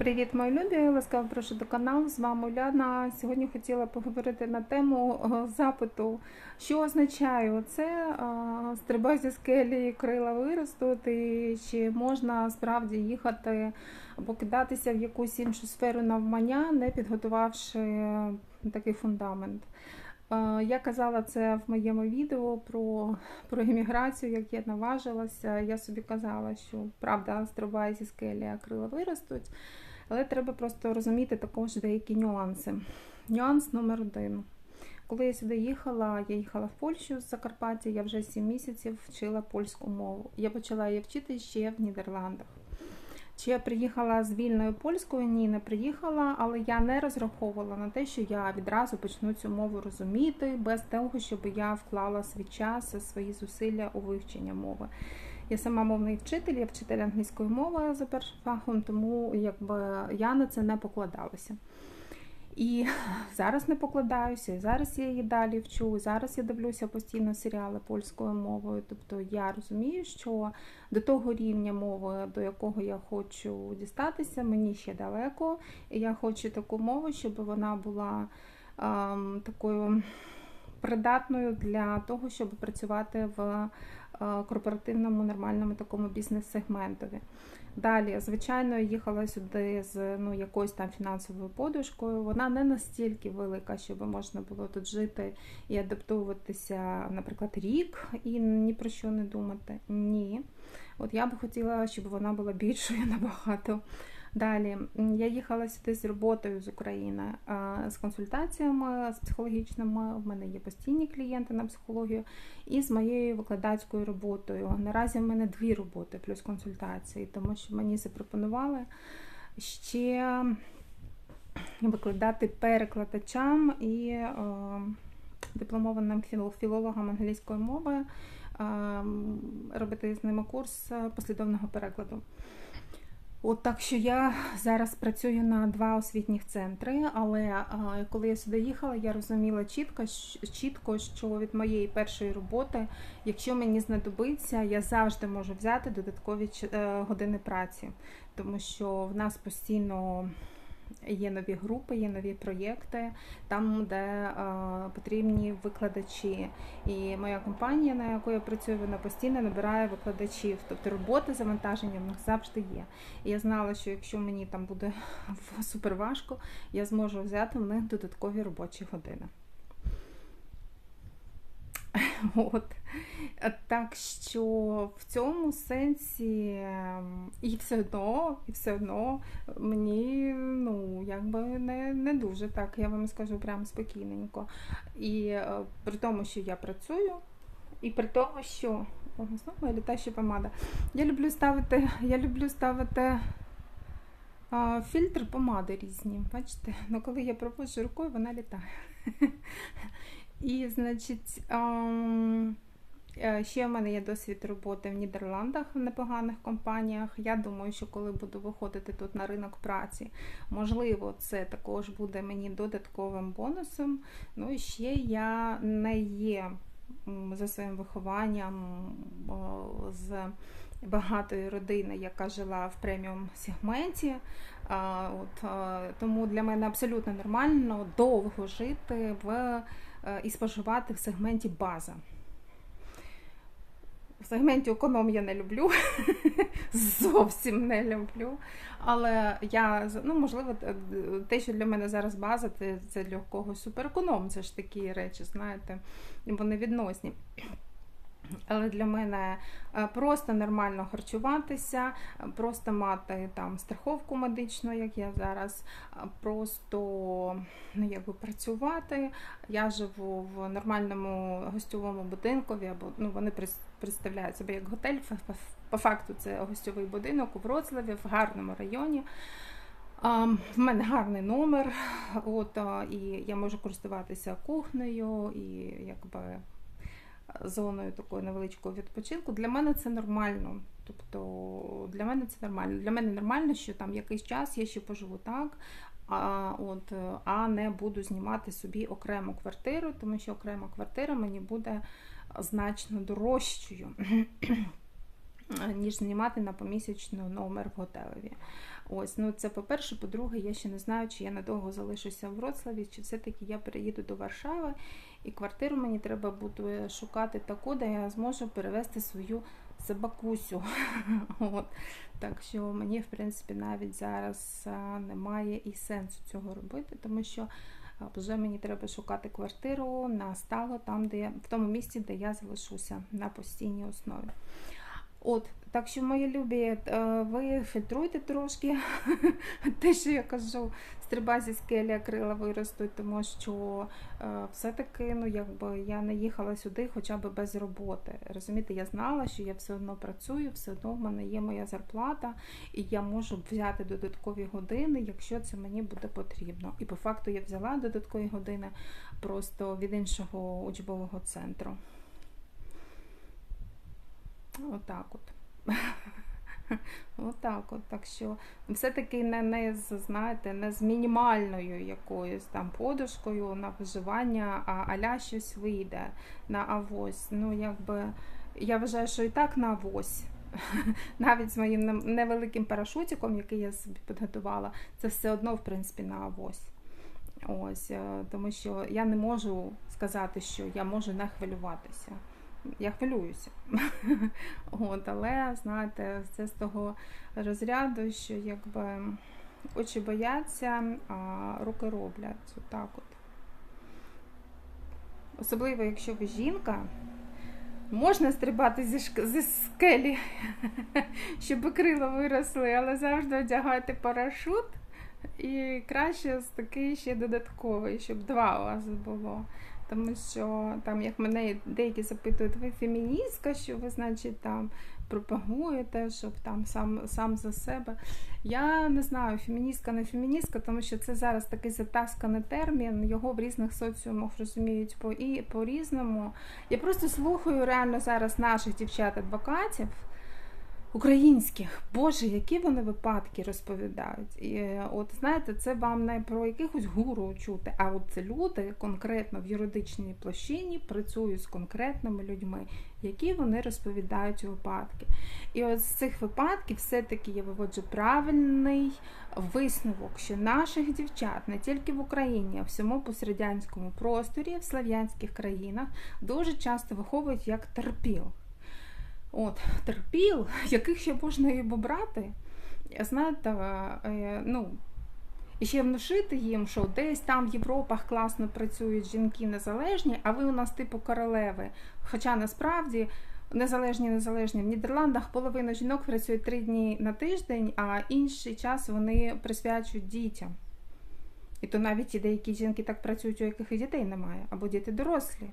Привіт, мої любі! Ласкаво прошу до каналу. З вами Уляна. Сьогодні хотіла поговорити на тему е, запиту, що означає це стрибай зі скелі, крила виростуть, і чи можна справді їхати або кидатися в якусь іншу сферу навмання, не підготувавши такий фундамент. Е, я казала це в моєму відео про про імміграцію, як я наважилася. Я собі казала, що правда стрибає зі скелі, а крила виростуть. Але треба просто розуміти також деякі нюанси. Нюанс номер один. Коли я сюди їхала, я їхала в Польщу з Закарпаття, я вже 7 місяців вчила польську мову. Я почала її вчити ще в Нідерландах. Чи я приїхала з вільною польською? Ні, не приїхала, але я не розраховувала на те, що я відразу почну цю мову розуміти, без того, щоб я вклала свій час, свої зусилля у вивчення мови. Я сама мовний вчитель, я вчитель англійської мови за першим фахом, тому якби я на це не покладалася. І зараз не покладаюся, і зараз я її далі вчу, і зараз я дивлюся постійно серіали польською мовою. Тобто я розумію, що до того рівня мови, до якого я хочу дістатися, мені ще далеко. І я хочу таку мову, щоб вона була ем, такою придатною для того, щоб працювати в корпоративному нормальному такому бізнес-сегментові. Далі, звичайно, їхала сюди з ну, якоюсь там фінансовою подушкою. Вона не настільки велика, щоб можна було тут жити і адаптовуватися, наприклад, рік і ні про що не думати. Ні. От я би хотіла, щоб вона була більшою набагато. Далі я їхала сюди з роботою з України, з консультаціями з психологічними. У мене є постійні клієнти на психологію, і з моєю викладацькою роботою. Наразі в мене дві роботи плюс консультації, тому що мені запропонували ще викладати перекладачам і дипломованим філологам англійської мови, робити з ними курс послідовного перекладу. От так що я зараз працюю на два освітніх центри, але коли я сюди їхала, я розуміла чітко, чітко, що від моєї першої роботи, якщо мені знадобиться, я завжди можу взяти додаткові е, години праці, тому що в нас постійно Є нові групи, є нові проєкти, там, де е, потрібні викладачі. І моя компанія, на яку я працюю, вона постійно набирає викладачів. Тобто роботи завантаження в них завжди є. І я знала, що якщо мені там буде супер важко, я зможу взяти в них додаткові робочі години. От. Так що в цьому сенсі ем, і все одно, і все одно мені ну, якби не не дуже так, я вам скажу прямо спокійненько. І е, при тому, що я працюю, і при тому, що О, знову літаюча помада. Я люблю ставити, я люблю ставити фільтр помади різні. Бачите? Ну, коли я проводжу рукою, вона літає. І, значить, ще в мене є досвід роботи в Нідерландах в непоганих компаніях. Я думаю, що коли буду виходити тут на ринок праці, можливо, це також буде мені додатковим бонусом. Ну і ще я не є за своїм вихованням з багатої родини, яка жила в преміум сегменті. От, Тому для мене абсолютно нормально довго жити в. Е, і споживати в сегменті база. В сегменті економ я не люблю, зовсім не люблю. Але я, ну, можливо, те, що для мене зараз база, це для когось супереконом. Це ж такі речі, знаєте, вони відносні. Але для мене е, просто нормально харчуватися, просто мати там страховку медичну, як я зараз, просто ну, якби працювати. Я живу в нормальному гостьовому будинкові, або ну, вони представляють себе як готель. По факту це гостьовий будинок у Вроцлаві, в гарному районі. В мене гарний номер, от, і я можу користуватися кухнею і якби зоною такою невеличкою відпочинку. Для мене це нормально. Тобто для мене це нормально. Для мене нормально, що там якийсь час я ще поживу так, а от, а не буду знімати собі окрему квартиру, тому що окрема квартира мені буде значно дорожчою. ніж знімати на помісячну номер в готелеві. Ось, ну це по-перше, по-друге, я ще не знаю, чи я надовго залишуся в Вроцлаві, чи все-таки я переїду до Варшави, і квартиру мені треба буде шукати таку, де я зможу перевести свою собакусю. От. Так що мені, в принципі, навіть зараз немає і сенсу цього робити, тому що вже мені треба шукати квартиру на стало там, де я, в тому місці, де я залишуся на постійній основі. От, так що, мої любі, е, ви фільтруйте трошки те, що я кажу, стрільба зі скелі крила виростуть, тому що е, все-таки ну, якби я не їхала сюди хоча б без роботи. Розумієте, я знала, що я все одно працюю, все одно в мене є моя зарплата, і я можу взяти додаткові години, якщо це мені буде потрібно. І по факту я взяла додаткові години просто від іншого учбового центру. Отак от. Отак от. Так що все-таки не, не знаєте, не з мінімальною якоюсь там подушкою на виживання, а аля щось вийде на авось. Ну, якби я вважаю, що і так на авось. Навіть з моїм невеликим парашутиком, який я собі підготувала, це все одно, в принципі, на авось. Ось, е, Тому що я не можу сказати, що я можу не хвилюватися я хвилююся. От, Але, знаєте, це з того розряду, що якби очі бояться, а руки роблять. Отак от. Особливо, якщо ви жінка, можна стрибати зі, шк... зі скелі, щоб крила виросли, але завжди одягайте парашут. І краще такий ще додатковий, щоб два у вас було. Тому що там, як мене деякі запитують, ви феміністка, що ви, значить, там пропагуєте, щоб там сам сам за себе. Я не знаю, феміністка, не феміністка, тому що це зараз такий затасканий термін, його в різних соціумах розуміють по і по-різному. Я просто слухаю реально зараз наших дівчат-адвокатів українських, Боже, які вони випадки розповідають. І е, от знаєте, це вам не про якихось гуру чути, а от це люди конкретно в юридичній площині працюють з конкретними людьми, які вони розповідають випадки. І от з цих випадків все-таки я виводжу правильний висновок, що наших дівчат не тільки в Україні, а в всьому пострадянському просторі, в слав'янських країнах дуже часто виховують як терпіл. От, терпіл, яких ще можна і обрати, знаєте, е, ну, і ще внушити їм, що десь там в Європах класно працюють жінки незалежні, а ви у нас типу королеви. Хоча насправді незалежні, незалежні в Нідерландах половина жінок працює три дні на тиждень, а інший час вони присвячують дітям. І то навіть і деякі жінки так працюють, у яких і дітей немає, або діти дорослі.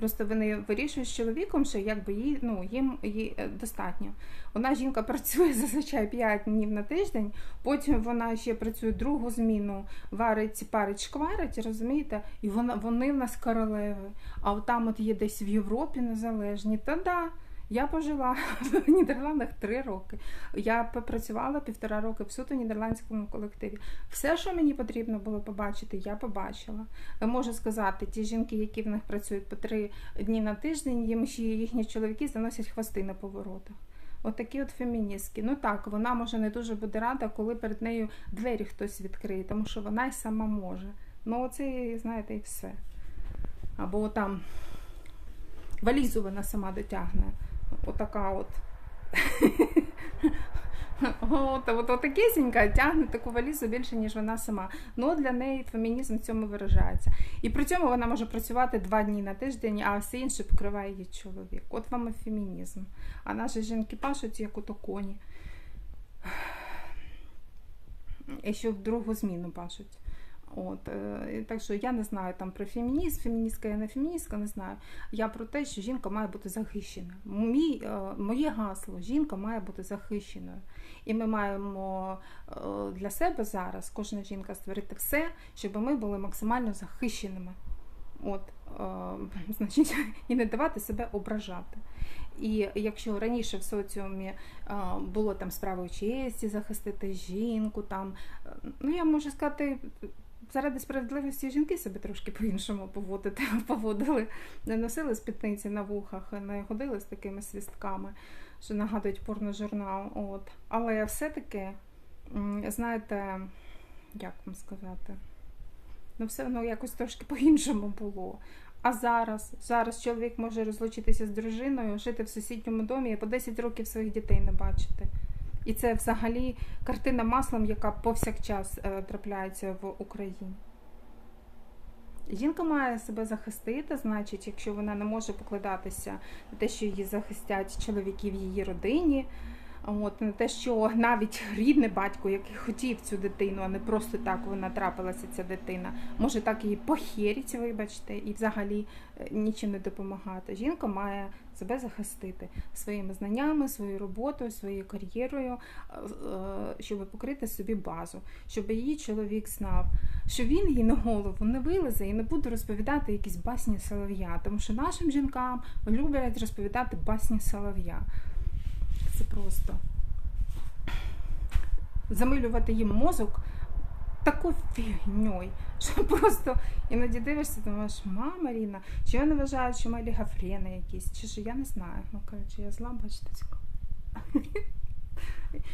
Просто вони вирішують з чоловіком, що якби їй ну їм їй е, достатньо. Одна жінка працює зазвичай 5 днів на тиждень, потім вона ще працює другу зміну, варить, парить, шкварить, розумієте? І вона вони в нас королеви. А от там от є десь в Європі незалежні. Та да. Я пожила в Нідерландах три роки. Я попрацювала півтора роки в суто нідерландському колективі. Все, що мені потрібно було побачити, я побачила. Можу сказати, ті жінки, які в них працюють по три дні на тиждень, їм ще їхні чоловіки заносять хвости на поворотах. Отакі от, от феміністки. Ну так, вона може не дуже буде рада, коли перед нею двері хтось відкриє, тому що вона й сама може. Ну, оце, знаєте, і все. Або там валізу вона сама дотягне отака от. От, от, от такесенька тягне таку валізу більше, ніж вона сама. Ну для неї фемінізм в цьому виражається. І при цьому вона може працювати два дні на тиждень, а все інше покриває її чоловік. От вам і фемінізм. А наші жінки пашуть, як ото коні. І що в другу зміну пашуть. От, е, Так що я не знаю там про фемінізм, феміністка я не феміністка, не знаю. Я про те, що жінка має бути захищена. Мій, е, Моє гасло жінка має бути захищеною. І ми маємо е, для себе зараз, кожна жінка створити все, щоб ми були максимально захищеними. От, значить, І не давати себе ображати. І якщо раніше в соціумі було там справою честі захистити жінку, там, ну я можу сказати, заради справедливості жінки себе трошки по-іншому поводити, поводили, не носили спітниці на вухах, не ходили з такими свістками. що нагадують порножурнал. От. Але все-таки, знаєте, як вам сказати, ну все одно якось трошки по-іншому було. А зараз, зараз чоловік може розлучитися з дружиною, жити в сусідньому домі і по 10 років своїх дітей не бачити. І це взагалі картина маслом, яка повсякчас е, трапляється в Україні. Жінка має себе захистити, значить, якщо вона не може покладатися на те, що її захистять чоловіки в її родині, от, на те, що навіть рідний батько, який хотів цю дитину, а не просто так вона трапилася, ця дитина, може так її похеріть, вибачте, і взагалі е, нічим не допомагати. Жінка має себе захистити своїми знаннями, своєю роботою, своєю кар'єрою, е, е, щоб покрити собі базу, щоб її чоловік знав, що він їй на голову не вилезе і не буде розповідати якісь басні солов'я, тому що нашим жінкам люблять розповідати басні солов'я. Це просто замилювати їм мозок такою фігньою, що просто іноді дивишся, думаєш, мама Ріна, чи вони вважають, що ми лігафрени якісь, чи що я не знаю. Ну, коротше, я зла, бачите, цікаво.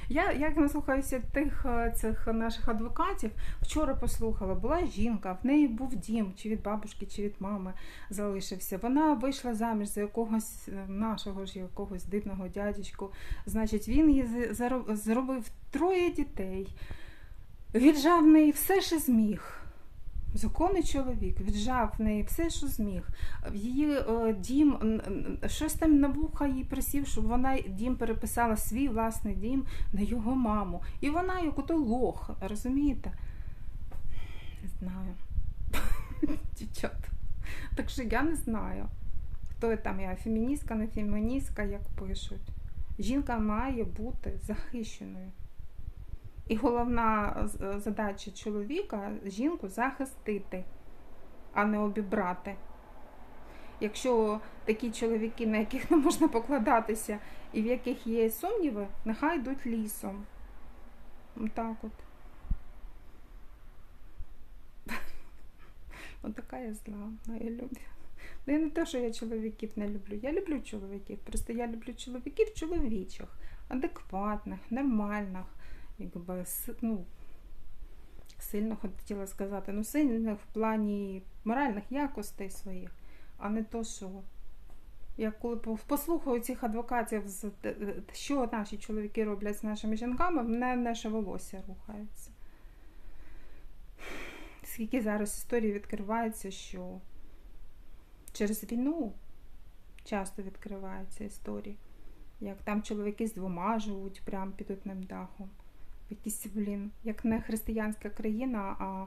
Я як наслухаюся тих е, цих наших адвокатів, вчора послухала, була жінка, в неї був дім, чи від бабушки, чи від мами залишився. Вона вийшла заміж за якогось е, нашого ж якогось дивного дядечку. Значить, він заро- зробив троє дітей, віджав в неї все, що зміг. Законний чоловік віджав в неї все, що зміг. Її е, дім щось там на вуха їй присів, щоб вона дім переписала свій власний дім на його маму. І вона як ото лох, розумієте? Не знаю. Дівчата. Так що я не знаю, хто там я феміністка, не феміністка, як пишуть. Жінка має бути захищеною. І головна задача чоловіка жінку захистити, а не обібрати. Якщо такі чоловіки, на яких не можна покладатися, і в яких є сумніви, нехай йдуть лісом. Отак от. Отака я зла, ну, я люблю. Ну, я не те, що я чоловіків не люблю. Я люблю чоловіків. Просто я люблю чоловіків чоловічих, адекватних, нормальних, якби ну, сильно хотіла сказати, ну сильних в плані моральних якостей своїх, а не то, що. Я коли послухаю цих адвокатів, те- те, що наші чоловіки роблять з нашими жінками, в мене наше волосся рухається. Скільки зараз історій відкривається, що через війну часто відкриваються історії, як там чоловіки з двома живуть прямо під одним дахом. Якісь, блін, як не християнська країна, а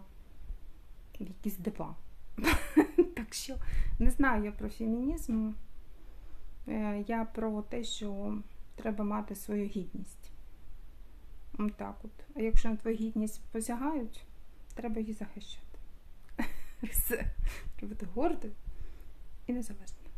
якісь дива. Так що не знаю я про фемінізм. Е, Я про те, що треба мати свою гідність. Так от. А якщо на твою гідність посягають, треба її захищати. Треба бути гордою і незалежною.